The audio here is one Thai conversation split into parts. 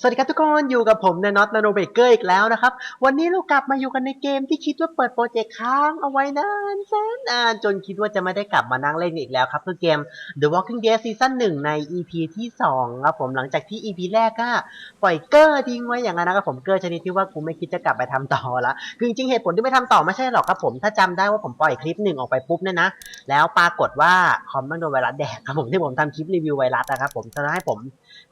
สวัสดีครับทุกคนอยู่กับผมนน็อตนาโนเบเกอร์อีกแล้วนะครับ วันนี้เรากลับมาอยู่กันในเกมที่คิดว่าเปิดโปรเจกต์ค้างเอาไว้นานแสนนานจนคิดว่าจะไม่ได้กลับมานั่งเล่นอีกแล้วครับคือเกม The Walking Dead ซีซั่น1ใน EP ที่ 2 ครับผมหลังจากที่ EP แรกก็ปล่อยเกอร์ทิ้งไว้อย่างนั้นนะครับผมเกอร์ชนิดที่ว่ากูไม่คิดจะกลับไปทำต่อละคือจริงเหตุผลที่ไม่ทำต่อไม่ใช่หรอกครับผมถ้าจำได้ว่าผมปล่อยคลิปหนึ่งออกไปปุ๊บเนี่ยนะแล้วปรากฏว่าคอมมันโดนไวรัสแดกครับผมที่ผมทำคลิปรีวิวไวรัสนะครับผมจะให้ผม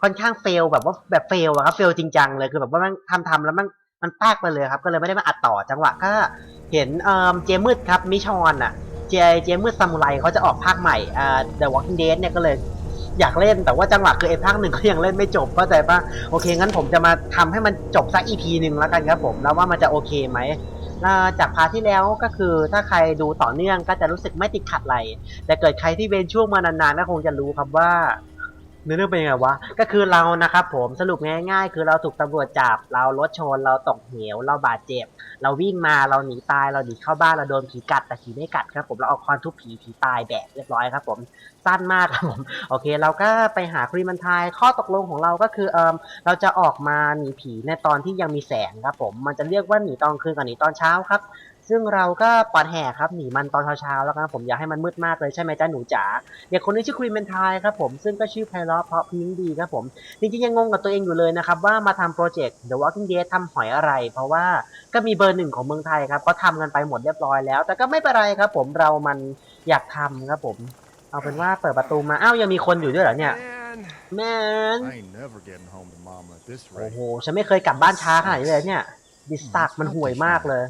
ค่อนข้างเฟลแบบว่าแบบเฟลอะครับเฟลจริงจังเลยคือแบบว่ามันทำทำแล้วมันมันปากไปเลยครับก็เลยไม่ได้มาอัดต่อจังหวะก็เห็นเอ่อเจมืดครับมิชอนอะเจเจมืดซามูไรเขาจะออกภาคใหม่อ่า The Walking Dead เนี่ยก็เลยอยากเล่นแต่ว่าจังหวะคือไอ้ภาคหนึ่งก็ยังเล่นไม่จบเข้าใจปะโอเคงั้นผมจะมาทำให้มันจบสัก EP หนึ่งแล้วกันครับผมแล้วว่ามันจะโอเคไหมจากพาที่แล้วก็คือถ้าใครดูต่อเนื่องก็จะรู้สึกไม่ติดขัดอะไรแต่เกิดใครที่เว้นช่วงมานานๆก็คงจะรู้ครับว่า เนื้อเรื่องเป็นยังไงวะ ก็คือเรานะครับผมสรุปง่าย ๆ คือเราถูกตำรวจจับ เรารถชน เราตกเหว เราบาดเจ็บ เราวิ่งมา เราหนีตาย เราหนีเข้าบ้าน เราโดนผีกัด แต่ผีไม่กัดครับผม เราเอาคอนทุบผี ผีตายแบกเรียบร้อยครับผม สั้นมากครับผม โอเค เราก็ไปหาครีมันทาย ข้อตกลงของเราก็คือเออเราจะออกมาหนีผีในตอนที่ยังมีแสงครับผม มันจะเรียกว่าหนีตอนคืนกับหนีตอนเช้าครับ ซึ่งเราก็ปลอดแห่ครับหนีมันตอนเช้าๆแล้วกันครับผมอย่าให้มันมืดมากเลยใช่ไหมจ้าหนูจ๋าเด็กคนนี้ชื่อครีมเมนทายครับผมซึ่งก็ชื่อไพเราะเพราะพริ้งดีครับผมจริงๆยังงงกับตัวเองอยู่เลยนะครับว่ามาทำโปรเจกต์ The Walking Dead ทำหอยอะไร เพราะว่าก็มีเบอร์หนึ่งของเมืองไทยครับก็ทำกันไปหมดเรียบร้อยแล้ว แต่ก็ไม่เป็นไรครับ ผมเรามันอยากทำครับผม เอาเป็นว่าเปิดประตูมาอ้าวยังมีคนอยู่ด้วยเหรอเนี่ย Man, แมน I ain't never getting home to mama at this โอ้ rate. โหฉันไม่เคยกลับบ้านช้าขนาดนี้เลยเนี่ยดิสตักมันห่วยมากเลย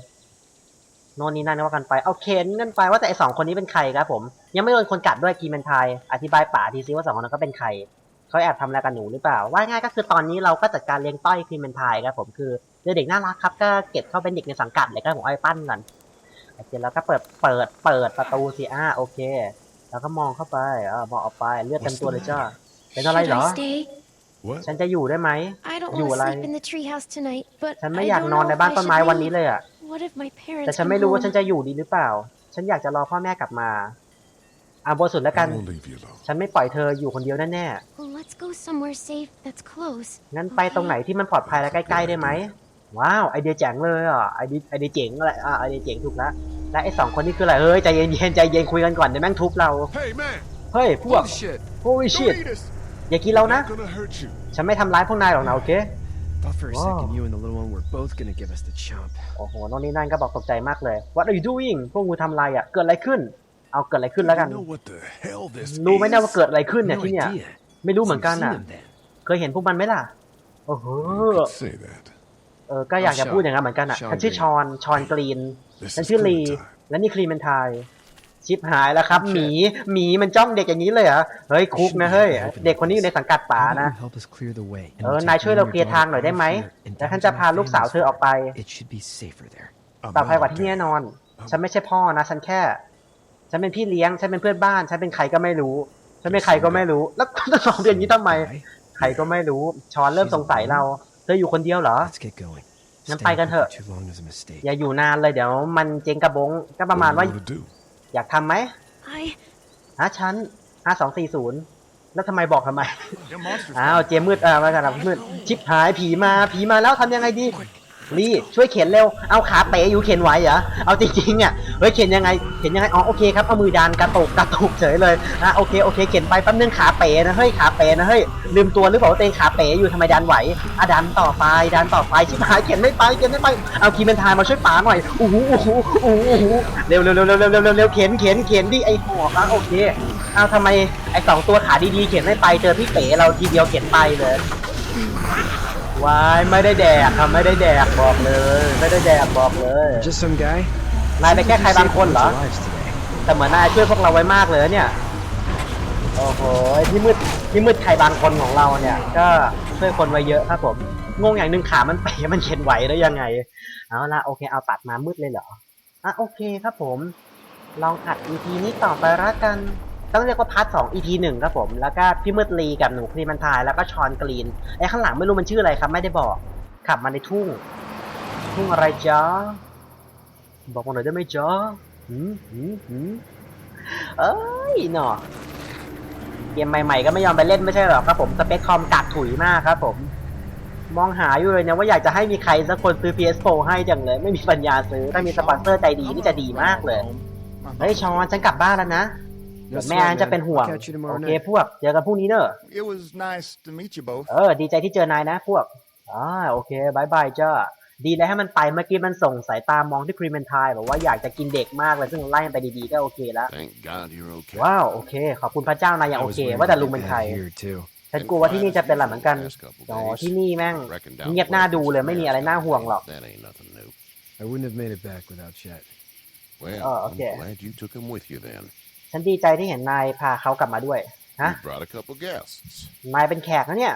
โน่นนี่นั่นว่ากันไปเอาเข็นกันไปว่าแต่ไอสองคนนี้เป็นใครครับผม ยังไม่โดนคนกัดด้วยกีแมนไทยอธิบายป่าทีซิว่าสองคนนั้นก็เป็นใครเขาแอบทำอะไรกับหนูหรือเปล่า ว่าง่ายก็คือตอนนี้เราก็จัดการเลี้ยงต้อยครีมเมนไทยครับผมคือเด็กน่ารักครับก็เก็บเข้าเป็นเด็กในสังกัดเลยก็ผมเอาไปปั้นกันโอเคแล้วก็เปิดเปิดเปิดประตูสิอ่าโอเค แล้วก็มองเข้าไปอ่ามองออกไปเลือดเต็มตัวเลยจ้าเป็นอะไร Should เหรอ I stay? What? ฉันจะอยู่ได้ไหม I don't You want to lie. sleep in the treehouse tonight, but ฉันไม่ I อยาก don't นอน know ใน if บ้าน I ต้น should ไม้วันนี้ leave. เลยอะ What if my parents แต่ฉัน come ไม่รู้ว่า home? ฉันจะอยู่ดีหรือเปล่า ฉันอยากจะรอพ่อแม่กลับมาอะบนสุดแล้วกัน I won't leave you alone. ฉันไม่ปล่อยเธออยู่คนเดียวแน่ Well, let's go somewhere safe that's close. ๆ งั้นไปตรงไหนที่มันปลอดภัยและใกล้ๆได้ไหม ว้าวไอเดียเจ๋งเลยอะไอเดียไอเดียเจ๋งอะไรอะไอเดียเจ๋งถูกแล้วและไอสองคนนี้คืออะไร เฮ้ยใจเย็นๆใจเย็นคุยกันก่อนเดี๋ยวแม่งทุบเรา Hey, man! เฮ้ยพวก Bullshit! โอ้ย Don't ชิต eat us! อย่ากินเรานะ Not gonna hurt you. ฉันไม่ทำร้ายพวกนายหรอกนะโอเค Thought for a Whoa. second you and the little one were both gonna give us the chomp. โอ้โหน้องนี่นั่นก็บอกตกใจมากเลย What are you doing พวกงูทำอะไรอะ เกิดอะไรขึ้น เอาเกิดอะไรขึ้นแล้วกัน You know what the hell this รู้ไหมเนี่ย is? ว่าเกิดอะไรขึ้นเนี่ย No ที่เนี่ย idea. ไม่รู้เหมือนกัน You've อะ seen them then. เคยเห็นพวกมันไหมล่ะ โอ้โห You could say that. เออ ก็อยากจะพูดอย่างนั้นเหมือนกันอะ Sean ฉันชื่อชอน ชอนกรีน This ฉัน is ชื่อลี Clementine. และนี่ครีมเมนทาย ชิปหายแล้วครับหมีหมีมันจ้องเด็กอย่างนี้เลยเหรอเฮ้ยคุกนะเฮ้ยเด็กคนนี้อยู่ในสังกัดป๋า How about นะ you help us clear the way, and เอ we'll อ take นายช่วย you เรา and เค your ลียร์ทางหน่อยได้ไหม daughter out of here and แล้วฉัน down จะ to พา our ลูกสาว families. เธอออกไป It should be safer there. I'm ปลอดภัยกว่า not ที่นี่แน่นอน I'm- ฉันไม่ใช่พ่อนะ ฉันแค่ ฉันเป็นพี่เลี้ยง ฉันเป็นเพื่อนบ้าน ฉันเป็นใครก็ไม่รู้ ฉันเป็นใครก็ไม่รู้ แล้วจะสองเดือนนี้ทำไม Right? ใครก็ไม่รู้ชอนเริ่มสงสัยเรา เธออยู่คนเดียวเหรอ Let's get going. งั้น Staying ไปกันเถอะ for too long is a mistake. อย่าอยู่นานเลยเดี๋ยว มันเจ๊งกระบง ก็ประมาณ What ว่า do you wanna do? อยากทำไหม I ฮะฉันห้าสองสี่ศูนย์แล้วทำไมบอกทำไม Your monster's อ้าว เจมมืดอ่ามากันมืด ชิปหายผีมา ผีมาแล้วทำยังไงดี รีช่วยเข็นเร็ว เอาขาเป๋อยู่เข็นไหวเหรอ เอาจริงๆอะ เฮ้ยเข็นยังไง เข็นยังไง อ๋อโอเคครับ เอามือดันกระตุกกระตุกเฉยเลยอะโอเคโอเคเข็นไปแป๊บนึงขาเป๋นะเฮ้ยขาเป๋นะเฮ้ยลืมตัวหรือเปล่าเตงขาเป๋อยู่ทำไมดันไหวอะดันต่อไปดันต่อไปชิบหายเข็นไม่ไปเข็นไม่ไป เอาคีเมนทายมาช่วยป๋าหน่อยโอ้โหโอ้โหเร็วเร็วเร็วเร็วเร็วเร็วเร็วเข็นเข็นเข็นดิไอหัวครับโอเค เอาทำไมไอสองตัวขาดีๆเข็นไม่ไปเจอพี่เป๋เราทีเดียวเข็นไปเลย วายไม่ได้แดกครับไม่ได้แดกบอกเลย ไม่ได้แดกบอกเลย Just some guy. นายไปแก้ใครบางคนเหรอ Saved lives today. แต่เหมือนนายช่วยพวกเราไว้มากเลยเนี่ย โอ้โหพี่มืดพี่มืดใครบางคนของเราเนี่ย ก็ช่วยคนไว้เยอะครับผม งงอย่างหนึ่งขามันเป๋มันเข็นไหวได้ยังไง เอาละโอเคเอาตัดมามืดเลยเหรอ อะโอเคครับผม ลองอัด EP นี้ต่อไปละกัน ต้องเรียกว่าพาร์ทสอง EP หนึ่งครับผม แล้วก็พี่มืดลีกับหนูครีมันทายแล้วก็ชอนกรีนไอ้ข้างหลังไม่รู้มันชื่ออะไรครับ ไม่ได้บอก ขับมาในทุ่ง ทุ่งอะไรจ๊ะ บอกมาหน่อยได้ไหมจ๊ะหืมหืมหืมเอ้ยหนอเกมใหม่ ๆ ก็ไม่ยอมไปเล่นไม่ใช่หรอครับผมสเปคคอมกัดถุยมากครับผม มองหาอยู่เลยเนี่ยว่าอยากจะให้มีใครสักคนซื้อ PS4 ให้จังเลย ไม่มีปัญญาซื้อถ้ามีสปอนเซอร์ใจดีนี่จะดีมากเลยเฮ้ยชอนฉันกลับบ้านแล้วนะ เดี๋ยวแม่จะเป็นห่วง Catch you โอ tomorrow เค night. พวก เจอกันพรุ่งนี้เนอะ It was nice to meet you both. เออ ดีใจที่เจอนายนะพวกอ่าโอเคบายบายจ้าดีแล้วให้มันไปเมื่อกี้มันส่งสายตามองที่ครีมเมนทายบอกว่าอยากจะกินเด็กมากเลยซึ่งไล่มันไปดีๆก็โอเคแล้ว Thank God you're okay. ว้าวโอเค ขอบคุณพระเจ้านายยังโอเค ว่าแต่ลุงเป็นใคร Here too. ฉันกลัวว่าที่นี่จะเป็นอะไรเหมือนกัน Last couple อ๋อ days. ที่นี่แม่ง Reckon down เงียบหน้า the way ดูเลยไม่มีอะไรน่าห่วงหรอก That ain't nothing new. I wouldn't have made it back without Chet. Well, Oh, I'm okay. glad you took him with you then. ฉันดีใจที่เห็นนายพาเขากลับมาด้วย ฮะ You brought a couple guests. นายเป็นแขกนะเนี่ย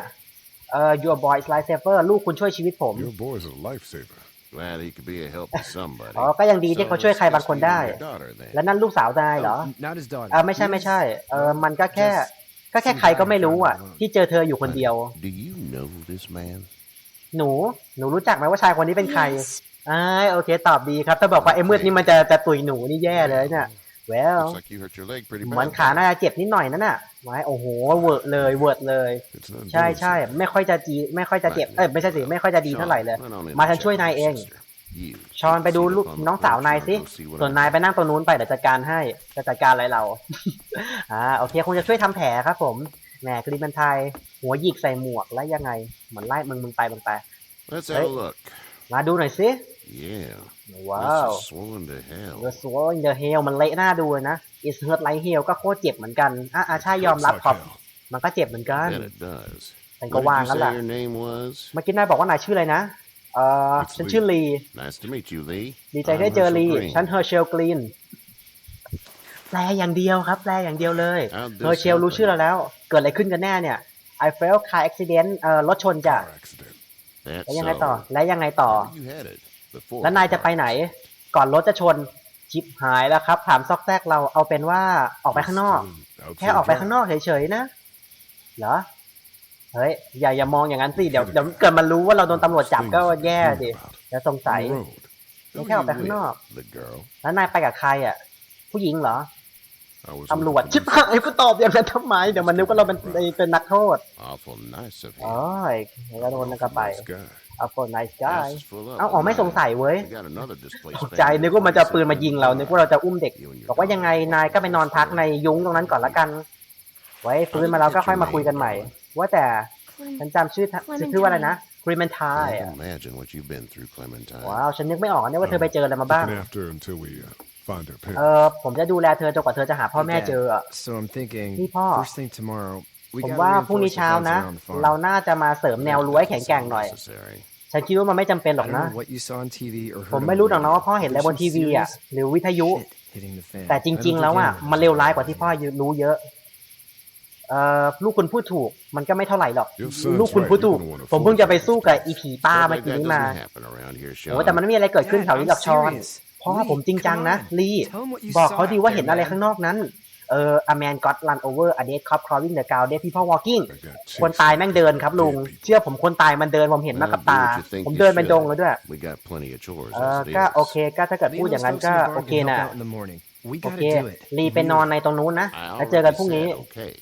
เอ่อ your boy is lifesaver ลูกคุณช่วยชีวิตผม Your boy's a lifesaver. Glad he could be a help to somebody. อ๋อ ก็ยังดีที่เขาช่วยใครบางคนได้ So it's just you and your daughter then. แล้วนั่นลูกสาวนายเหรอ Oh, not his daughter. เออไม่ใช่ไม่ใช่ เออมันก็แค่ ก็แค่ใครก็ไม่รู้อะ ที่เจอเธออยู่คนเดียว Do you know this man? หนู หนูรู้จักไหมว่าชายคนนี้เป็นใคร Yes. อ่าโอเค ตอบดีครับ ถ้าบอกว่าไอ้มืดนี่มันจะจะตุยหนูนี่แย่เลยเนี่ย well Looks like you hurt your leg pretty เหมือน bad. ขาน่าจะเจ็บนิดหน่อยนั่นน่ะไว้โอ้โหเวอร์เลยเวิร์ดเลย It's not ใช่ doing ใช่ so. ไม่ค่อยจะจีไม่ค่อยจะเจ็บเอ้ยไม่ใช่สิไม่ค่อยจะดีเท่าไหร่เลย Sean, run on in มา and ฉัน check ช่วย on นาย your เอง sister. You ชอนไปดู see ลูก if I'm น้องสาวนายสิ go see what ส่วน I'm นายไปนั่งตรงนู้นไปเดี๋ยวจัดการให้จะจัดการอะไรเรา อ่าโอเคคงจะช่วยทำแผลครับผมแหมกรีมันไทยหัวหยิกใส่หมวกแล้วยังไงเหมือนไล่มึงมึงไปมึงไป Let's Hey. have a look. มาดูหน่อยสิ Yeah. ว้า This ว is swollen to hell. The Sword in the Hell มันเละหน้าดูเลยนะ It's Hurt Like Hell ก็โคตรเจ็บเหมือนกันอะอะใช่ยอมรับ Looks ขอบ like hell. มันก็เจ็บเหมือนกัน Bet it does. ฉันก็ What ว่า did you งั้นแหละ say your name was? เมื่อกี้นายบอกว่านายชื่ออะไรนะเอ่อ It's ฉันชื่อลี Nice to meet you, Lee. ดีใจได้เจอ I'm ลี Herschel Green. ฉันเฮอร์เชลกรีนแปลอย่างเดียวครับ แปลอย่างเดียวเลย How'd this เฮอร์เชลรู้ happen? ชื่อเราแล้ว เกิดอะไรขึ้นกันแน่เนี่ย I fell car accident เอ่อรถชนจ้ะ Car accident. แล้ว That's ยังไงต่อ so. แล้วยังไงต่อ Where were you headed before แล้วนายจะไปไหน ก่อนรถจะชนชิปหายแล้วครับ ถามซอกแซกเราเอาเป็นว่าออกไปข้างนอก Outside แค่ออกไปข้างนอกเฉยๆนะ เหรอ เฮ้ย อย่าอย่ามองอย่างนั้นสิ เดี๋ยวเดี๋ยวเกิดมันรู้ว่าเราโดนตำรวจจับก็แย่ดิเดี๋ยวสงสัย On the road. Who แค่ออกไป you ข้างนอก with? The girl. แล้วนายไปกับใครอะ ผู้หญิงเหรอ I was ตำรวจ with ชิบ police. หายกูตอบอย่างนั้นทำไม เดี๋ยวมันนึกว่าเราเป็นเป็นนักโทษ Awful nice of อ๋อ him. แล้วโดนนั่นก็ Awful ไป nice guy. เอาคน nice guy Ass is full up เอาออกไม่ of สง money. สัยเว้ย We got another displaced ตกใจ family นึกว่ามันจะ friend ปืนมายิงเรานึกว่าเราจะอุ้มเด็ก You and your บอกว่ายังไง daughter. นายก็ไปนอนพักในยุ้งตรงนั้นก่อนละกัน ไว้ฟื้นมาแล้วก็ค่อยมาคุยกันใหม่ ว่าแต่ฉัน Clem, จำชื่อทะชื่อว่าอะไรนะครีมเมนทาย Can't imagine what you've been through, Clementine. ว้าวฉันนึกไม่ออกนะว่าเธอไปเจออะไรมาบ้าง Looking after her until we uh, find her เอ parents. อผมจะดูแลเธอจนกว่าเธอจะหาพ่อแม่เจออะ So I'm thinking, Hey, Pa. first thing tomorrow, we ผม gotta ว่าพรุ่งนี้ reinforce the เช้า fence นะ around the farm. เราน่าจะมาเสริมแนวรั้วให้แข็งแกร่งหน่อย Necessary. ฉันคิดว่ามันไม่จำเป็นหร I อก don't นะ know what you saw on TV or ผม heard ไม่ on รู้ the หรอกนะ radio, ว่าพ่อเห็นอะไรบน but ที there's วี some อะ serious หรือวิทยุ shit hitting the fan. แต่จ I ริง don't ๆแล้ว think อะ anyone มันเลวร้ายกว่าที่พ่อ knows. รู้เยอะเอ่อลูกคุณพูดถูก มันก็ไม่เท่าไหร่หรอก Your son's ลูกคุณพูดถูก right. You're gonna wanna ผมเพิ่งจะไป force สู้กับอีผีป้า Stuff เมื่อ like กี้ that นี้มา doesn't happen around here, โอ้ Sean. แต่มันไม่มีอะไรเกิดขึ้น Dad, แถวนี้ I'm หรอกชอน serious. พ่อ Lee, ผมจริงจัง come นะ on. ลี Tell 'em what you บอก saw เขาดีว่า out เห็น there, อะไร man. ข้างนอกนั้น เออ a man got run over a dead cop crawling the ground dead people walking I got คนตายแม่งเดินครับลุง เชื่อผมคนตายมันเดินผมเห็นมากับตา Well, do what you think ผม you เดินเป็น should. ดงเลยด้วย We got plenty of chores เออ as it ก็ is. โอเคก็ถ้าเกิด Lee พูด and อย่าง those นั้น folks ก็ in the โอ barn เค can help นะ out in the morning. We โอ gotta เค do it. รีไปนอนในตรงนู้นนะ I แล้วเจอกันพรุ่ง already นี้ said okay.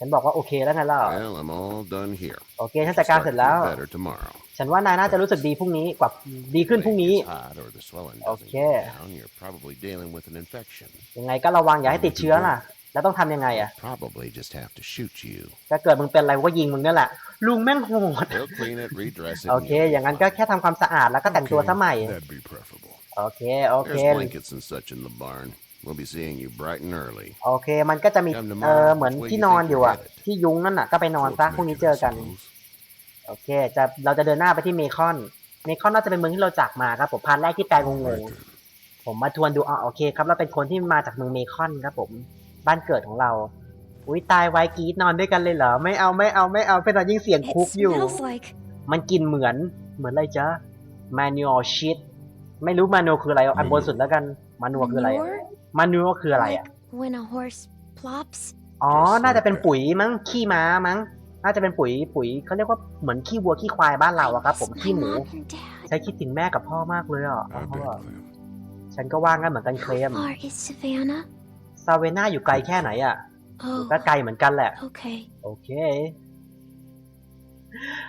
ฉันบอกว่าโอเคแล้วไงล่ะ Well, I'm all done here. โอเคฉันจัดการเสร็จแล้ว Start to feel better tomorrow. ฉันว่านายน่าจะรู้สึกดีพรุ่งนี้กว่าดีขึ้นพรุ่งนี้ It's hot or the swelling doesn't Okay. go down, you're probably dealing with an infection. ยังไงก็ระวังอย่าให้ติดเชื้อล่ะ แล้วต้องทำยังไงอะ Probably just have to shoot you. ถ้าเกิดมึงเป็นอะไรก็ยิงมึงนั่นแหละ ลุงแม่งโหด They'll clean it, redress it. โอ and เค you'll be อย่างนั้นก็ fine. แค่ทำความสะอาดแล้วก็แต่งตัวซะใหม่ That'd be preferable. โอเค โอเค There's blankets and such in the barn. We'll be seeing you bright and early. โอเค มันก็จะมี Come tomorrow. เออเหมือนที่นอนอยู่อะที่ยุงนั่นน่ะ ก็ไปนอนซะ Close พรุ่งนี้ naked, เจอ I กัน suppose. โอเค จะ เราจะเดินหน้าไปที่เมคอน เมคอนน่าจะเป็นเมืองที่เราจากมาครับผมพาร์ทแรกที่แปลงง Right ง then. ๆผมมาทวนดูอ๋อโอเคครับ เราเป็นคนที่มาจากเมืองเมคอนครับผม บ้านเกิดของเรา อุ้ยตายไว้กรีดนอนด้วยกันเลยเหรอ ไม่เอาไม่เอาไม่เอาเป็นตอนยิ่งเสียง It คุกอยู่ smells like มันกินเหมือนเหมือนอะไรจ๊ะ manual shit ไม่รู้ manual คืออะไรเอาอันบนสุดแล้วกัน manual คืออะไร manure. manual คืออะไรอะ Like when a horse plops. อ๋อ Just น่าจะเป็น like that. ปุ๋ยมั้ง ขี้ม้ามั้ง น่าจะเป็นปุ๋ย ปุ๋ยเขาเรียกว่าเหมือนขี้วัวขี้ควายบ้านเราอะครับ ผม My ขี้หมู mom and dad. ใช้คิดถึงแม่กับพ่อมากเลยอะ I bet, Clem. ฉันก็ว่างั้นเหมือนกันเคลม Far is Savannah? ซาเวน่าอยู่ไกลแค่ไหนอะ Oh, ก็ไกลเหมือนกันแหละ okay. โอเค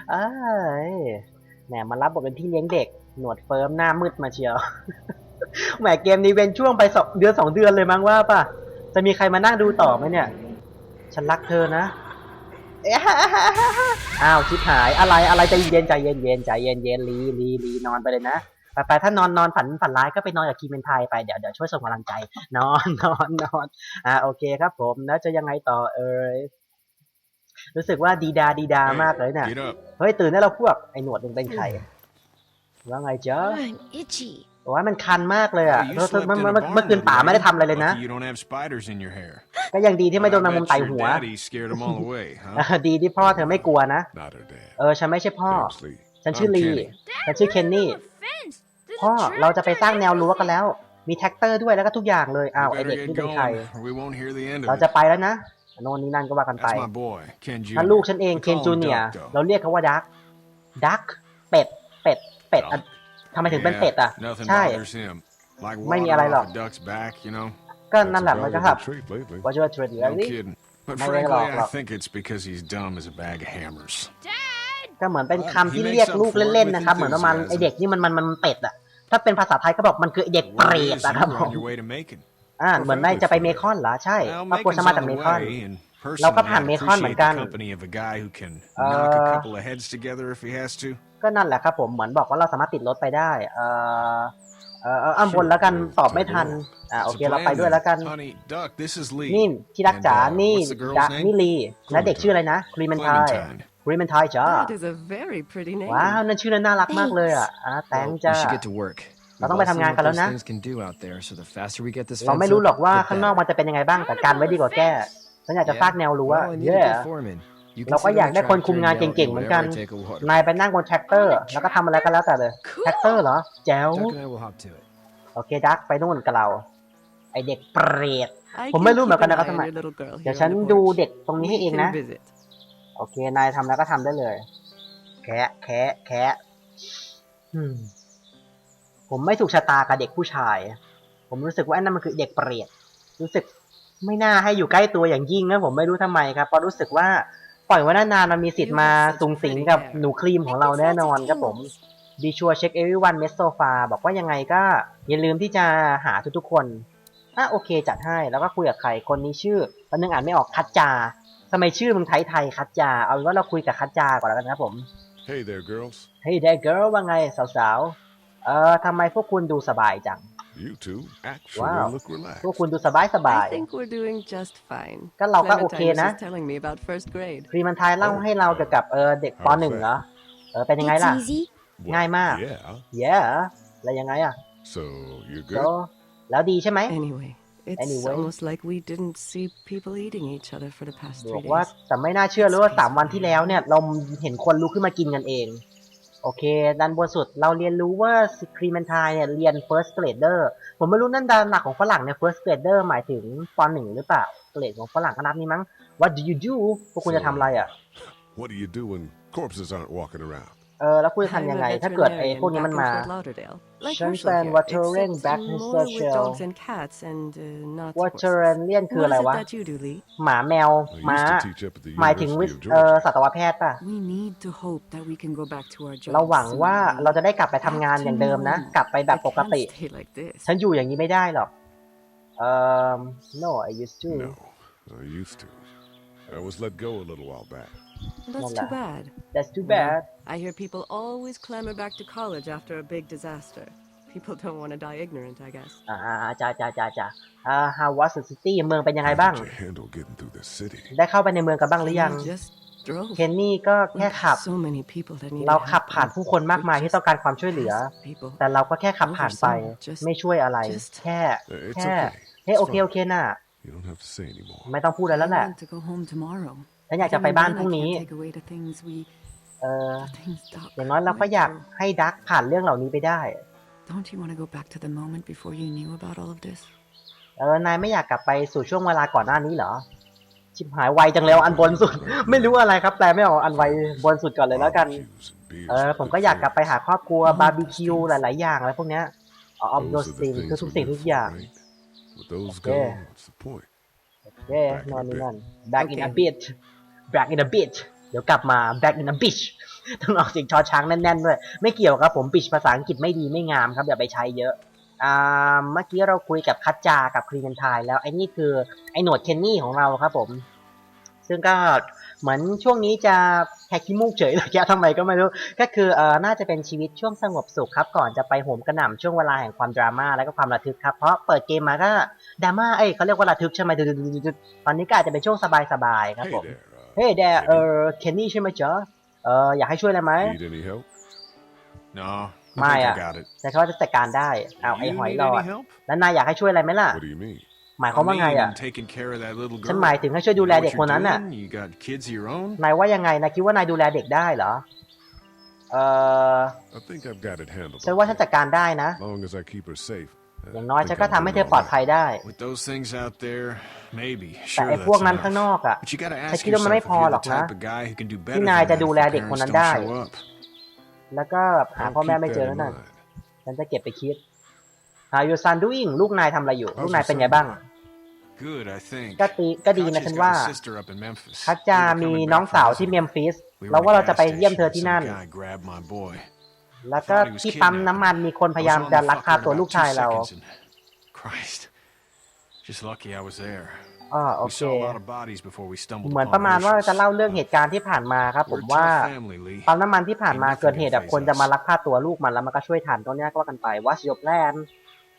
เอ้ยแหมมารับบทเป็นพี่เลี้ยงเด็ก หนวดเฟิร์มหน้ามืดมาเชียว แหมเกมนี้เว้นช่วงไปสองเดือนสองเดือนเลยมั้งว่าป่ะ จะมีใครมานั่งดูต่อไหมเนี่ย ฉันรักเธอนะ อ้าวชิบหายอะไรอะไรใจเย็นใจเย็นเย็นใจเย็นเย็นลีลีลีนอนไปเลยนะ ไปไปถ้านอนนอนฝันฝันร้ายก็ไปนอนกับคีเมนไทยไปเดี๋ยวเดี๋ยวช่วยส่งกำลังใจ นอนนอนนอนอ่าโอเคครับผมแล้วจะยังไงต่อเอ่ยรู้สึกว่าดีดาดีดามากเลยเนี่ย Get up. เฮ้ยตื่นได้แล้วพวกไอ้หนวดมึงเป็นใครว่าไงจ๊ะ I'm itchy. ว่ามันคันมากเลยอะ Hey, you เมื่อ slept เมื่อ in เมื่อ a เมื่อ barn เมื่อคืน the ป๋า other ไม่ได้ day. ทำอะไรเลยนะ Lucky you don't have spiders in your hair. ก็ยังดีที่ไม่โดน I แมงมุม bet ไต่ your หัว daddy scared them all away, เอ huh? อดีที่พ่อเธอไม่กลัวนะ Not her dad. เออฉันไม่ใช่พ่อ Name's Lee. ฉันชื่อ I'm ลี Kenny. ฉันชื่อเคนนี่ fence. There's พ่อ a เราจะไป tractor สร้างแนว and รั้วกันแล้ว มีแท็กเตอร์ด้วยแล้วก็ทุกอย่างเลยอ้าว You ไอ better เด็ก get นี่เป็นใคร going, or we won't hear the end เรา of จะ it. ไปแล้วนะโน่นนี่นั่นก็ว่ากันไป That's my boy, Ken Jr. นั่นลูกฉันเอง We เคน call จู him เนีย Duck, though. เราเรียกเขาว่าดักดักเป็ดเป็ดเป็ดอะทำไมถึงเป็น Yeah, เป็ดอะ Nothing ใช่ bothers him. Like ไม่มี water อะไรหรอก off a duck's back, you know? ก็นั่นแหละมันก็ครับ Treat lately. ว่าจะว่าเทรด No แล้วนี่ kidding. But May frankly, lọc, I lọc. think it's because he's dumb as a bag of hammers. Dad. ก็เหมือนเป็นคำที่ He makes เรียก up ลูก for it เล่น with ๆนะครับ เหมือนประมาณ enthusiasm. ไอเด็กนี่มันมันมันเป็ดอะ ถ้าเป็นภาษาไทยก็บอกมันคือไอเด็กเปร Word ต is นะครับ you're ผม on your way to Macon. อ่าเหมือนได้จะไปเมคอนเหรอใช่ Well, ครอบครัวฉัน Macon's มาจาก on เม the คอน way, and เราก็ personally, ผ่าน I'd เมคอนเหมือ appreciate น the กัน company of a guy who can เอ่อ knock a couple of heads together if he has to. ก็นั่นแหละครับผมเหมือนบอกว่าเราสามารถติดรถไปได้เอ่อเอ่อเอาอันบนแล้วกันตอบไม่ทันอ่าโอ It's เค a เราไป plan ด้วย then. แล้วกัน Honey, Duck, this is Lee. นี่ที่รักจ๋า And, uh, นี่ what's the girl's ดัก name? นี่ลีและเด็กชื่ออะไรนะครีเมนทาย Clementine. ค รีเมนทายจ้า That is a very pretty name. ว้าวนั่นชื่อนั้นน่ารักมากเลยอะอ่าแตง Well, จ้า we should get to work. Nó We've không all phải seen tham gia what cả lớn those á. things can do out there, so the faster we get this เรา fence ไม่รู้ up, หรอกว่า the ข้างนอก better. มันจะเป็นยังไงบ้างแต่การไว้ดีกว่าแก้ฉันอยากจะสร้างแนวรั้ว Well, I need a เย่ good foreman. You can เราก็ sit อยาก on ได้ the คนคุม tractor งาน and yell เก่ง at ๆ เหมือน whoever กัน I take a water. นายไปนั่งบนแท็กเตอร์ แล้วก็ทำอะไรก็แล้วแต่เลยแท็กเตอร์เหรอ แจ๋ว Duck and I will hop to it. โอเคดักไปนู่นกับเรา ไอเด็กเปรต I ผม can ไม่รู้เหมือน keep กัน an นะครับ eye ทำ on ไม your little girl เดี๋ยว here ฉัน on the ดู porch. เด็กตรงนี้ให้เอง We นะ can visit. โอเค นายทำแล้วก็ทำได้เลย แคะแคะแคะอืมผมไม่ถูกชะตากับเด็กผู้ชาย ผมรู้สึกว่าไอ้นั่นมันคือเด็กเปรตรู้สึกไม่น่าให้อยู่ใกล้ตัวอย่างยิ่งนะผมไม่รู้ทำไมครับเพราะรู้สึกว่าปล่อยไว้นานๆมันมีสิทธิ์มาสุงสิงกับหนูครีมของเราแน่นอนครับผม be sure check everyone mess so far บอกว่ายังไงก็ อย่าลืมที่จะหาทุกๆคนอะโอเคจัดให้แล้วก็คุยกับใครคนนี้ชื่อตอนนึงอ่านไม่ออกคัดจา ทำไมชื่อมึงไทยไทยๆคัดจา เอาเป็นว่าเราคุยกับคัดจาก่อนแล้วกันครับผม Hey there, girls. Hey there girl ว่าไงสาวๆ เอ่อทำไมพวกคุณดูสบายจัง You two actually Wow. look relaxed. พวกคุณดูสบายสบาย I think we're doing just fine. ก็เราก็โอเค Clementine was นะ just telling me about first grade. ครีมันทายเล่าให้เราเกี่ยวกับเออเด็กปหนึ่งเหรอ เออเป็นยังไง It's ล่ะ easy. Well, Ngay mà. Yeah. yeah แล้วยังไงอะ So you're ก็ good. แล้วดีใช่ไหม Anyway, it's Anyway. almost like we didn't see people eating each other for the past บ three อกว่า days. แต่ไม่น่าเชื่อเลยว่าสามวันที่แล้วเนี่ย เราเห็นคนลุกขึ้นมากินกันเอง โอเคด้านบนสุดเราเรียนรู้ว่าครีมันทายเนี่ยเรียน first grader ผมไม่รู้นั่นดานหลักของฝรั่งเนี่ย first grader หมายถึงปหนึ่งหรือเปล่าเกรดของฝรั่งก็นับนี่มั้ง What do you do พวกคุณจะทำอะไรอะ What do you do when corpses aren't walking around? เออ แล้วคุณจะ I'm ทำยัง a ไง ถ้าเกิดไอ้ veterinarian พวกนี้มัน back in มา Fort Lauderdale. Like Shen Herschel Fan here, Watering except back in more social. with dogs and cats and uh, not วอ horses. เชอร์เลียนคือ What อะไร is it วะ that you do, Lee? หมาแมว I ม้า used to teach up at the หมายถึงวิ University of เอ่อ Georgia. สัตวแพทย์ป่ะ We need to hope that we can go back to our jobs. เราหวัง soon, ว่า Lee. เราจะได้กลับไปทำงานอย่างเดิมนะ กลับไปแบบ I ปก can't ติ stay like this. ฉันอยู่อย่างนี้ไม่ได้หรอกเอ่อ no I used to No, I used to. I was let go a little while back. That's Wala. too bad. that's too Well, bad I hear people always clamor back to college after a big disaster. People don't want to die ignorant, I guess. อ่าจ้าจ้าจ้าจ้าอ่า how was the city เมืองเป็นยังไงบ้าง How did you handle getting through the city? ได้เข้าไปในเมืองกันบ้างหรือยัง We just drove. เคนนี่ก็แค่ With ขับ so many people that need เราขับผ่านผู้คนมากมายที่ต้องการความช่วยเหลือ people. แต่เราก็แค่ขับผ่านไป Just- ไม่ช่วยอะไร just- แค่ Uh, It's แค่ okay. เฮ้ย It's โอเค fine. โอเคน่ะ You don't have to say anymore. ไม่ต้องพูดอะไรแล้วแหละ I want to go home tomorrow. ฉันอยากจะไปบ้านพรุ่งนี้ Even then, I can't take away the things we, เออ the things Doc อย่างน้อยเราก็ went อยาก through. ให้ดักผ่านเรื่องเหล่านี้ไปได้ Don't you want to go back to the moment before you knew about all of this? เออนายไม่อยากกลับไปสู่ช่วงเวลาก่อนหน้านี้เหรอ ชิบหายไวจังเลยเอาอันบนสุด ไม่รู้อะไรครับแปลไม่ออกอันไวบนสุดก่อนเลยแล้วกัน Barbecues and beers เออ and ผม good ก็อยากกลับไป things. หาครอบครัวบาร์บีคิวหลาย ๆ อย่างอะไรพวกเนี้ยออฟ Those โด are ส the ติง things คือทุก we สิ่ง live ทุกอย่าง for, right? With those Okay. gone, what's the point? เย้นอนนี่นั่น back in a bit back in a bit เดี๋ยวกลับมา back in the beach ต้องออกเสียงชอช้างแน่นๆด้วยไม่เกี่ยวครับผม beach ภาษาอังกฤษไม่ดีไม่งามครับอย่าไปใช้เยอะอ่าเมื่อกี้เราคุยกับคัจจากับคลีนทายแล้วไอ้นี่คือไอ้หนวดเคนนี่ของเราครับผม ซึ่งก็เหมือนช่วงนี้จะแฮกขี้มูกเฉยเลยแกทำไมก็ไม่รู้ ก็คือเออน่าจะเป็นชีวิตช่วงสงบสุขครับ ก่อนจะไปโหมกระหน่ำช่วงเวลาแห่งความดราม่าและก็ความระทึกครับ เพราะเปิดเกมมาก็ดราม่าเอ้ยเขาเรียกว่าระทึกใช่ไหมดุๆๆๆตอนนี้ก็อาจจะเป็นช่วงสบายๆครับผม there. Uh, เฮ้ยแดเอ Kenny. อเคนนี่ใช่ไหมจ๊ะเอออยากให้ช่วยอะไรไหม Need any help? No, I think Maya. I got it. แต่เขาจะจัดการได้เอาไอ้ You หอย need หลอ any ด help? แล้วนายอยากให้ช่วยอะไรไหมล่ะ What do you mean? หมายความว่าไง I mean, อะ I'm taking care of that little ฉัน girl. หมายถึงให้ช่วยดู You แล know เด็ก what คนนั้น you're น่ะ doing? You got kids of your own? นายว่ายังไงนายคิดว่านายดูแลเด็กได้เหรอ เออ I think I've got it handled. ฉันว่าฉัน okay. จัดการได้นะ Long as I keep her safe. I อย่างน้อย think ฉันก็ I'm ทำให้ doing เธอปลอด all ภัย right. ได้ With those things out there, maybe. แต่ Sure, ไอ้ that's พวกนั้น enough. ข้างนอกอะ But you gotta ฉัน ask คิดว่ามัน yourself ไม่ if พอ you're หร the อกนะ type of guy who can do ที่ better นาย than จะ that ดู if แล the เด็กคน parents นั้น don't ได้ show up. แล้วก็หา I'll พ่อแม่ keep ไม่เจอ that แล้ว in นั่น mind. ฉันจะเก็บไปคิด How you son doing ลูกนายทำอะไรอยู่ How's ลูกนาย your เป็นไง son บ้าง Good, I think. ก็ดีก็ดีนะ Kachi's ฉัน got ว่า a sister up in Memphis. คัจจา We were มี coming น้อง back สาว from ที่ visiting. เมมฟิส We เรา were ว่า at เรา a จะ gas ไปเยี่ยมเธอ station ที่ and นั่น some guy grabbed my boy. แล้วก็ Thought he was ที่ปั๊ม kidnapping น้ำมันมีคนพยายาม I was จะ on the ลักพา fucker in ตัว about ลูก two ชายเรา seconds and- Christ. Just lucky I was there. อ่าโอ We เค saw a lot of bodies before we stumbled เหมือน upon ประมาณว่า Hershey's. จะเล่าเรื่องเหตุการณ์ที่ผ่านมาครับ ผม We're a ว่า tough family, Lee. ปั๊มน้ำมันที่ผ่านมา Ain't nothing เกิดเหตุแบบ can คนจะ faze มา us. ลักพาตัวลูกมันแล้วมันก็ช่วยทันตรงนี้ก็ว่ากันไป What's your plan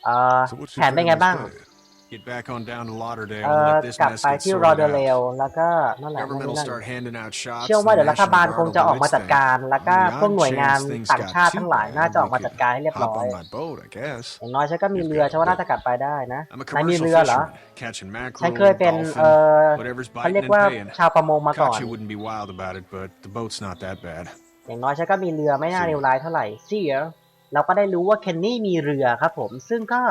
เอ่อ So what's แผ your นเป็นไง family's บ้าง plan? Get back on down to Lauderdale เอ่ and อ let this กลับ mess ไป get ที่ sorted รอเดเล out. แล้วก็นั่นแหละนั่น Government นี่ will นั่น start handing out shots. เชื่อว่า and เดี๋ยว the รัฐบาล National คงจะ Guard ออก will มา do จัด its การ thing. แล้วก็ On the พวกหน่วย odd งาน chance things ต่าง got ชาติ too ทั้งหลาย bad, น่าจะออกมา we จัดการให้เรียบ could ร้อ hop ย on my boat, I guess. อย่างน้อยฉันก็มีเรือฉันว่าน่าจะกลับไปได้นะ I'm a นายมี commercial เรือเหรอ fisherman, catching ฉัน mackerel, เคยเป็นเอ่ dolphin, อ whatever's เขาเรีย biting ก and ว่า paying. ชาวประมงมาก่อน Kachi wouldn't be wild about it, but the boat's not that bad. อย่างน้อยฉันก็มีเรือไม่น่าเลวร้ายเท่าไหร่เสียเราก็ได้รู้ว่าเคนนี่มีเรือครับผม ซึ่งก็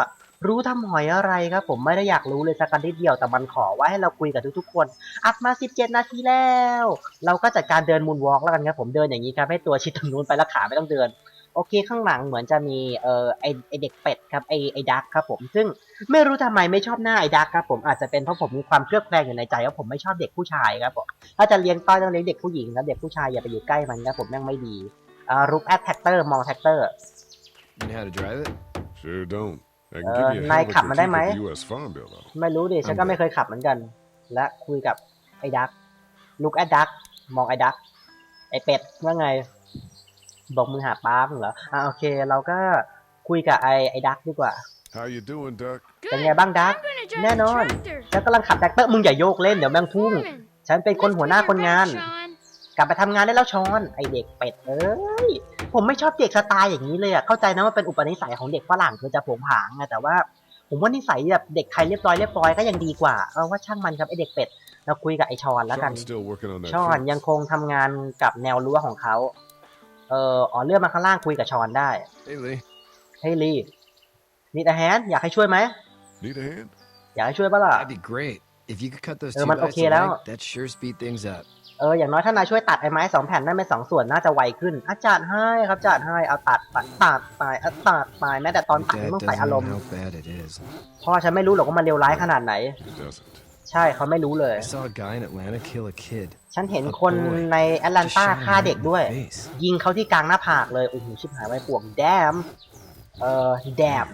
รู้ทำหอยอะไรครับ ผมไม่ได้อยากรู้เลยสักนิดเดียวแต่มันขอไว่าให้เราคุยกับทุกๆคน อัดมา 17 นาทีแล้ว เราก็จัดการเดินมูนวอล์กแล้วกันครับผมเดินอย่างนี้ครับให้ตัวชิดทางนู้นไปแล้วขาไม่ต้องเดินโอเคข้างหลังเหมือนจะมีเอ่อไอไอเด็กเป็ดครับไอไอดักครับผมซึ่งไม่รู้ทำไมไม่ชอบหน้าไอดักครับผมอาจจะเป็นเพราะผมมีความเครือบแคลงอยู่ในใจว่าผมไม่ชอบเด็กผู้ชายครับผมถ้าจะเลี้ยงต้อยต้องเลี้ยงเด็กผู้หญิงครับเด็กผู้ชายอย่าไปอยู่ใกล้มันครับผมแม่งไม่ดีอ่ารุกแอดแท็กเตอร์มองแท็กเตอร์ You know how to drive it? Sure don't. I can Uh, give you a นาย hell of ขับ a มันได้ critique ไหม of the U.S. Farm Bill, though. ไม่รู้ดิ ฉันก็ไม่เคยขับเหมือนกัน และคุยกับไอ้ดักลุกแอดดักมองไอ้ดักไอ้เป็ดว่าไง บอกมึงหาป้ามึงเหรอ อ่าโอเค เราก็คุยกับไอ้ไอ้ดักดีกว่า How you doing, Duck? เป็นไงบ้างดัก I'm gonna drive แน่น the อน tractor. ฉันกำลังขับแท็กเตอร์มึงอย่าโยกเล่นเดี๋ยวแม่งพุ่ง Foreman, ฉันเป็นคน lift หัวหน้า your คนงาน back, Sean. กลับไปทำงานได้แล้วชอน ไอเด็กเป็ดเอ้ย ผมไม่ชอบเด็กสไตล์อย่างนี้เลยอะเข้าใจนะว่าเป็นอุปนิสัยของเด็กฝรั่งคือจะผงผางไงแต่ว่า ผมว่านิสัยแบบเด็กไทยเรียบร้อยเรียบร้อยก็ยังดีกว่าเออว่าช่างมันครับไอเด็กเป็ดเราคุยกับไอชอนแล้วกัน Sean's still working on that ชอน fence. ยังคงทำงานกับแนวรั้วของเขาเอออ๋อเลื่อนมาข้างล่างคุยกับชอนได้ Hey, Lee. เฮ้ยลีนี่แต่แฮนอยากให้ช่วยไหม Need a hand? อยากให้ช่วยปะล่ะ That'd be great. If you could cut those Uh, two man, bites okay of now. leg, that sure speed things up. เอออย่างน้อยถ้านายช่วยตัดไอ้ไม้สองแผ่นนั่นเป็นสองส่วนน่าจะไวขึ้นอาจารย์ให้ครับอาจารย์ให้เอาตัดตัดตัดไปเอาตัดไปแม้แต่ตอน Your ตัด dad ยังต้อง doesn't ใส่อาร know มณ์ how bad it is. พ่อฉันไม่รู้หรอกว่ามันเลวร้ายขนาดไหน He doesn't. ใช่เขาไม่รู้เลย I saw a guy in Atlanta kill a kid. ฉันเห็นคนในแอตแลน Just ตา shot him ฆ่า right เด็ก in ด้วย the face. ยิงเขาที่กลางหน้าผากเลยโอ้โหชิบหายไว้ปวกแดมเอ่อแดม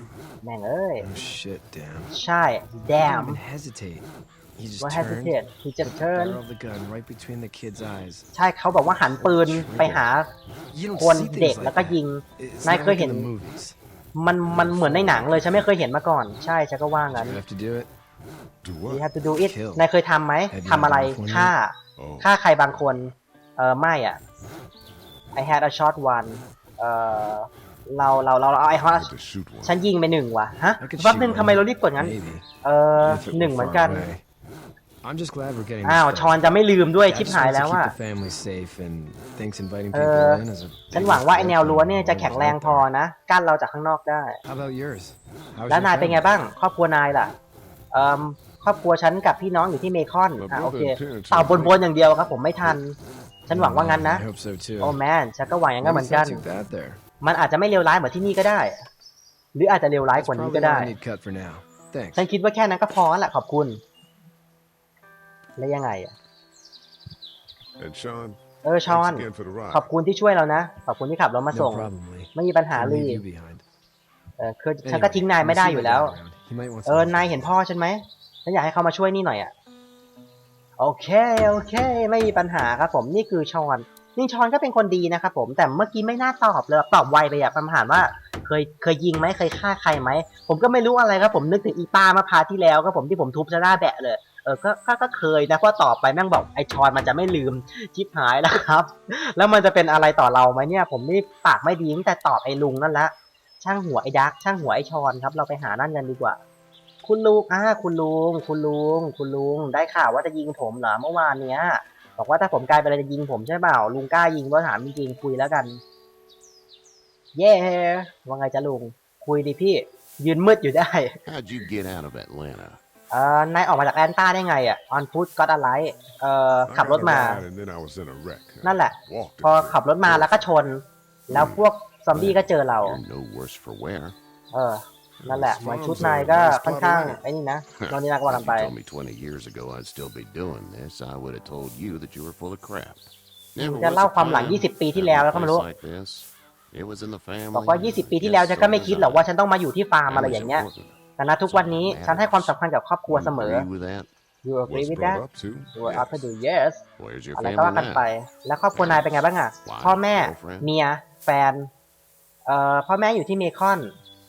แม่งเอ้ย Oh shit, damn. ใช่แด He ม didn't even hesitate. He just what turned, hesitate he just put the turn barrel of the gun right between the kid's eyes. ใช่เขาบอกว่าหันปืนไปหา You don't คน see เด็ก things แล้ว like ก็ that. ยิง It's Nãy not khơi like in the hiện- movies. มันมันเหมือนในหนังเลยฉันไม่เคยเห็นมาก่อน ใช่ฉันก็ว่างั้น You have to do it. Do you what? have to do it Kill นายเคยทำไหม Have you ทำอะไร done before ฆ่า Oh, ฆ่าใครบางคน เออไม่อะ I had a shot one เออเราเราเราเอาไอ้ฮอ had to shoot one. ฉันยิงไปหนึ่งว่ะ ฮะ I could แป๊บ shoot นึง one, ทำไมเรารีบกดงั้น Maybe. เออ If it หนึ่ง were เหมือน far กัน away. I'm just glad we're getting อ้าว this ชอน done. จะไม่ลืมด้วย I ชิบ just หาย wanted แล้ว to อะ keep the family safe and thinks inviting เอ people อ in is a ฉัน big หวังว่าไอแนว stretch รั้ว and เนี่ยจะ always แข็งแรง out พอ there. นะ กั้นเราจากข้างนอกได้ How about yours? How's แล้ว your นายเป็นไง family? บ้าง ครอบครัวนายล่ะเอ่อครอบครัวฉันกับพี่น้องอยู่ที่เมคอน My อะ brother โอเค and parents เต่า are บนๆอย่างเดียวครับ ผมไม่ทัน ฉันหวังว่างั้นนะ I hope so too. โอ้แมนฉันก็หวังอย่างนั้นเห Maybe มือน it's กั not น too bad there. มันอาจจะไม่เลวร้ายเหมือนที่นี่ก็ได้ หรืออาจจะเลวร้าย That's กว่านี้ probably ก็ all ได้ I need cut for now. Thanks. ฉันคิดว่าแค่นั้นก็พอแหละขอบคุณ แล้วยังไงอะ And Sean, เออชอน Thanks again for the ride. ขอบคุณที่ช่วยเรานะ ขอบคุณที่ขับรถมา No ส่ง problem, Lee. ไม่มีปัญหา I'll ลี leave you behind. เออคือฉันก็ Anyway, ทิ้งนายไม่ได้ we'll อ see ยู่ my แล้ว dad around. He might want เออ some นาย help. เห็นพ่อฉันไหมฉันอยากให้เขามาช่วยนี่หน่อยอะโอเค โอเค ไม่มีปัญหาครับผมนี่คือชอนนี่ชอนก็เป็นคนดีนะครับผมแต่เมื่อกี้ไม่น่าตอบเลยตอบไวไปอะคำถามว่า เคยเคยยิงไหมเคยฆ่าใครไหมผมก็ไม่รู้อะไรครับผมนึกถึงอีป้ามาพาที่แล้วครับผมที่ผมทุบซะหน้าแบะเลย เออก็ก็ก็เคยนะเพราะตอบไปแม่งบอกไอชอนมันจะไม่ลืมชิบหายแล้วครับ แล้วมันจะเป็นอะไรต่อเราไหมเนี่ย ผมนี่ปากไม่ดีตั้งแต่ตอบไอลุงนั่นละช่างหัวไอ้ดักช่างหัวไอ้ชอนครับ เราไปหานั่นกันดีกว่า คุณลุงอ่าคุณลุง คุณลุง คุณลุง ได้ข่าวว่าจะยิงผมเหรอเมื่อวานเนี้ย บอกว่าถ้าผมกลายเป็นอะไรจะยิงผมใช่เปล่า ลุงกล้ายิงว่าถามจริงๆคุยแล้วกัน เย้ว่าไงจะลุง คุยดิพี่ ยืนมืดอยู่ได้ How'd you get out of Atlanta? เอ่อนายออกมาจากแอนต้าได้ไงอะออนฟุตก็อะไรเอ่อ I ขับรถ got a มา ride and then I was in a wreck. I นั่นแหละ walked พอ into ขับรถมาแล้วก็ชน แล้วพวกซอมบี้ก็เจอเรา You're no worse for wear. เออ นั่นแหละเหมือนชุดนายก็ค่อนข้างไอ้นี่นะนอนนี่นักว่ากัน If ไป you told me 20 years ago I'd still be doing this, I would have told you that you were full of crap. มึงจะเล่าความหลัง 20 ปีที่แล้วแล้วก็ไม่รู้ Like this. It was in the family. บอกว่า 20 ปีที่แล้วฉันก็ไม่คิดหรอกว่าฉันต้องมาอยู่ที่ฟาร์มอะไรอย่างเงี้ย แต่ณทุกวันนี้ฉันให้ความสำคัญกับครอบครัวเสมอ Agree with that? you agree was with brought that up to. you are up to Yes. do yes Where's your อะไรก็ family ว่ากันไป now? แล้วครอบครัวนายเป็นไงบ้างอะ พ่อแม่ เมีย แฟน เอ่อ พ่อแม่อยู่ที่เมคอน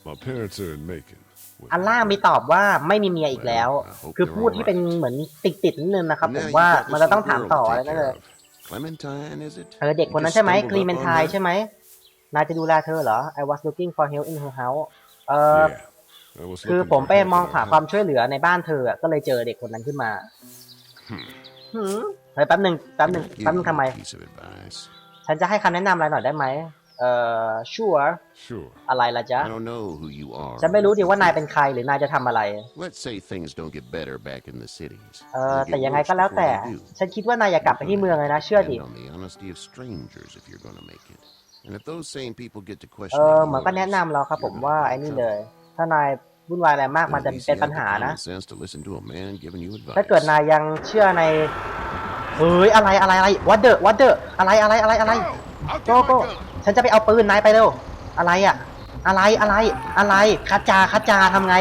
My parents are in Macon. with อันล่างมีตอบว่าไม่มีเมียอีกแล้ว คือพูดที่เป็นเหมือนติดติดๆนิดนึงนะครับผม Now ว่า you got มัน this จะต้อง little ถาม girl ต่อ to อะไร take นั่นเลย care of. Clementine, is it? เออเด็กคนนั้น You ใช่ไหม just คลีเมน stumbled ทาย up on ใช่ไหมนายจะดูแลเธอเหรอ I was looking for help in her house เอ่อ Yeah. I was คือ looking ผม for ไป help มอง in หา her ความ house. ช่วยเหลือในบ้านเธออะก็เลยเจอเด็กคนนั้นขึ้นมาหืมเฮ้ยแป๊บหนึ่งแป๊บหนึ่ง Can I แป๊บ give หนึง you ทำไม a piece of advice? ฉันจะให้คำแนะนำอะไรหน่อยได้ไหมเอ่อ sure Sure. อะไรล่ะจ๊ะ I don't know who you are. ฉันไม่รู้ดิว่านายเป็นใครหรือนายจะทำอะไร Let's say things don't get better back in the cities. เออ They'll แต่ get ยังไง worse ก็แล้ว before แต่ they do. ฉันคิดว่านายอย่ากลับไปที่เมืองเลยนะ เชื่อดิ Depend on the honesty of strangers if you're going to make it. And if those same people get to เอ question อเหมือนก็แนะนำเราครับผมว่าไอ้นี่เลย ถ้านายวุ่นวายอะไรมากมันจะเป็นปัญหานะ sense to listen to a man giving you advice. ถ้าเกิดนายยังเชื่อในเฮ้ยอะไรอะไรอะไรวัดเดอวัดเดออะไรอะไรอะไรอะไรโกโก้ฉันจะไปเอาปืนนายไปเร็วอะไรอะอะไรอะไรอะไรคัดจาคัดจาทำไง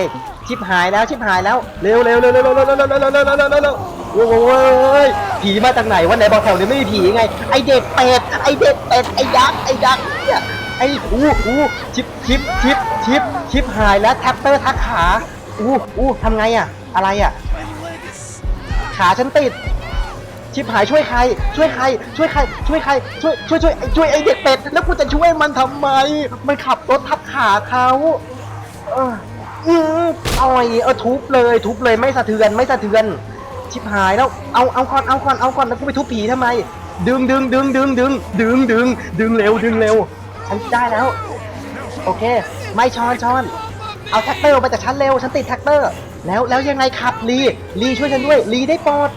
ชิบหายแล้วชิบหายแล้วเร็วเร็วเร็วเร็วเร็วเร็วเร็วเร็วเร็วเร็วเร็วเร็วเร็วโอ้ยผีมาจากไหนวะไหนบอกแถวนี้ไม่มีผีไง ไอเด็กเป็ดไอเด็กเป็ดไอยักษ์ไอยักษ์เนี่ย ไอ้อู้อู้ชิปชิปชิปชิปชิปหายแล้วแท็บเตอร์ทักขาอู้อู้ทำไงอะอะไรอะขาฉันติด ชิบหายช่วยใคร ช่วยใคร ช่วยใคร ช่วยใคร ช่วยช่วยช่วยช่วยไอเด็กเป็ด แล้วกูจะช่วยมันทำไม มันขับรถทับขาเขาเอออืออ่อยเออทุบเลย ทุบเลยไม่สะเทือนไม่สะเทือน ชิบหายแล้วเอาเอาก่อนเอาก่อนเอาก่อนแล้วกูไปทุบผีทำไม ดึงดึงดึงดึงดึงดึงดึงดึงเร็วดึงเร็ว ฉันได้แล้ว โอเค ไม่ช้อนช้อน เอาแท็กเตอร์ออกมาจากฉันเร็ว ฉันติดแท็กเตอร์ แล้วแล้วยังไงขับลีลีช่วยฉันด้วยลีได้ปรด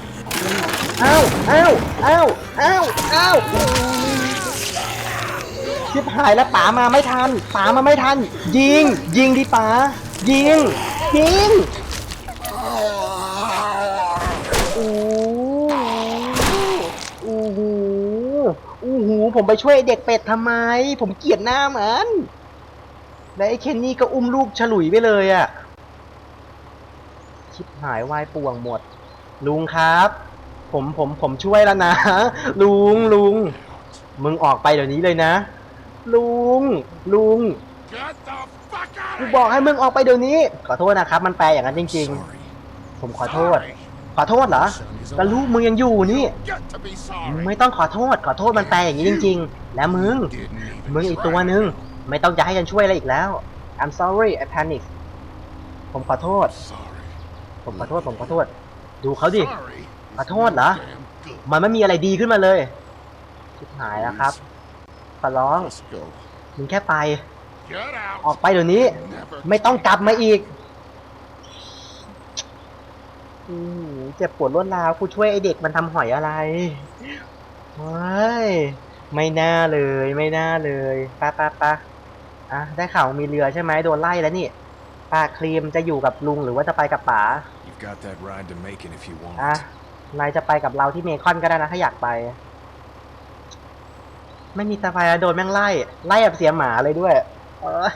อ้าวอ้าวอ้าวอ้าวอ้าวชิบหายแล้วป๋ามาไม่ทันป๋ามาไม่ทัน ยิง ยิงดิป๋ายิง ยิงโอ้โหโอ้โหโอ้โหผมไปช่วยเด็กเป็ดทำไม ผมเกลียดหน้ามันและไอ้เคนนี่ก็อุ้มลูกฉลุยไปเลยอะชิบหายวายป่วงหมด ลุงครับ ผมผมผมช่วยแล้วนะ ลุงลุง มึงออกไปเดี๋ยวนี้เลยนะ ลุง ลุงกูบอกให้มึงออกไปเดี๋ยวนี้ ขอโทษนะครับ มันแปลอย่างนั้นจริง ๆ ผมขอโทษ ขอโทษเหรอแต่ลูกมึงยังอยู่นี่ ไม่ต้องขอโทษ ขอโทษมันแปลอย่างนี้จริง ๆ แล้วมึง มึงอีกตัวนึง ไม่ต้องจะให้ฉันช่วยอะไรอีกแล้ว I'm sorry I panic ผมขอโทษ ผมขอโทษ ผมขอโทษ ดูเขาดิ ขอโทษเหรอ มันไม่มีอะไรดีขึ้นมาเลยชิบหายแล้วครับขอร้อง มึงแค่ไป ออกไปเดี๋ยวนี้ ไม่ต้องกลับมาอีก อือเจ็บปวดรวดร้าวกูช่วยไอเด็กมันทำหอยอะไรเฮ้ยไม่น่าเลยไม่น่าเลยปะปะปะอะได้ข่าวมีเรือใช่ไหมโดนไล่แล้วนี่ป้าครีมจะอยู่กับลุงหรือว่าจะไปกับป๋า You've got that ride to Macon if you want. อะนายจะไปกับเราที่เมคอนก็ได้นะถ้าอยากไป ไม่มีสไฟร์โดนแม่งไล่ ไล่แบบเสียหมาเลยด้วย เออ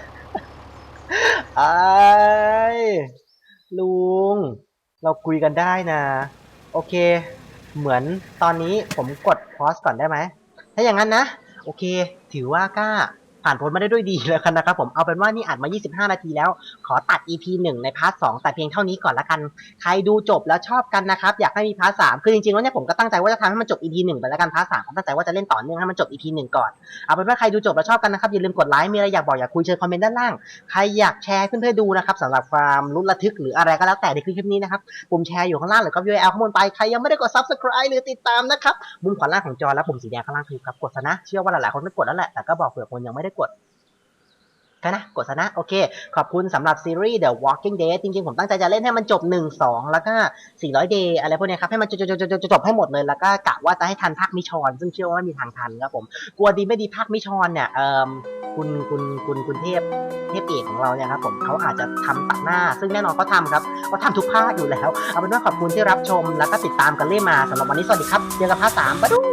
ไอ้ายลุง เราคุยกันได้นะ โอเค เหมือนตอนนี้ผมกดพอสก่อนได้ไหม ถ้าอย่างนั้นนะ โอเค ถือว่าก้า ผ่านพ้นมาได้ด้วยดีแล้วกันนะครับผมเอาเป็นว่านี่อัดมา 25 นาทีแล้ว ขอตัด EP 1 ในพาร์ท2แต่เพียงเท่านี้ก่อนละกัน ใครดูจบแล้วชอบกันนะครับ อยากให้มีพาร์ท3คือจริงๆแล้วเนี่ยผมก็ตั้งใจว่าจะทำให้มันจบ EP 1ไปแล้วกันพาร์ท3ก็ตั้งใจว่าจะเล่นต่อเนื่องให้มันจบ EP 1ก่อนเอาเป็นว่าใครดูจบแล้วชอบกันนะครับอย่าลืมกดไลค์มีอะไรอยากบอกอยากคุยเชิญคอมเมนต์ด้านล่างใครอยากแชร์เพื่อนๆดูนะครับสำหรับความลุ้นระทึกหรืออะไรก็แล้วแต่ในคลิปนี้นะครับปุ่มแชร์อยู่ข้างล่างหรือก็ URL ข้างบนไปใครยังไม่ได้กด subscribe หรือติดตามนะครับมุมขวาล่างของจอและปุ่มสีแดงข้างล่างคือครับกดซะนะเชื่อว่าหลายๆคนไม่กดแล้วแหละแต่ก็บอกเผื่อคนยังไม่ได้กดก็นะกดซะนะ โอเค ขอบคุณสำหรับซีรีส์ The Walking Dead จริงๆ ผมตั้งใจจะเล่นให้มันจบ 1 2 แล้วก็ 400 day อะไรพวกนี้ครับ ให้มันจบจบจบจบจบให้หมดเลย แล้วก็กะว่าจะให้ทันภาคมิชอน ซึ่งเชื่อว่าไม่มีทางทันครับผม กลัวดีไม่ดีภาคมิชอนเนี่ยเอ่อคุณคุณคุณคุณเทพเทพเอกของเราเนี่ยครับผมเขาอาจจะทำตัดหน้า ซึ่งแน่นอนเขาทำครับเขาทำทุกภาคอยู่แล้ว เอาเป็นว่าขอบคุณที่รับชมแล้วก็ติดตามกันเรื่อยมาสำหรับวันนี้สวัสดีครับเจอกันภาคสามปะดู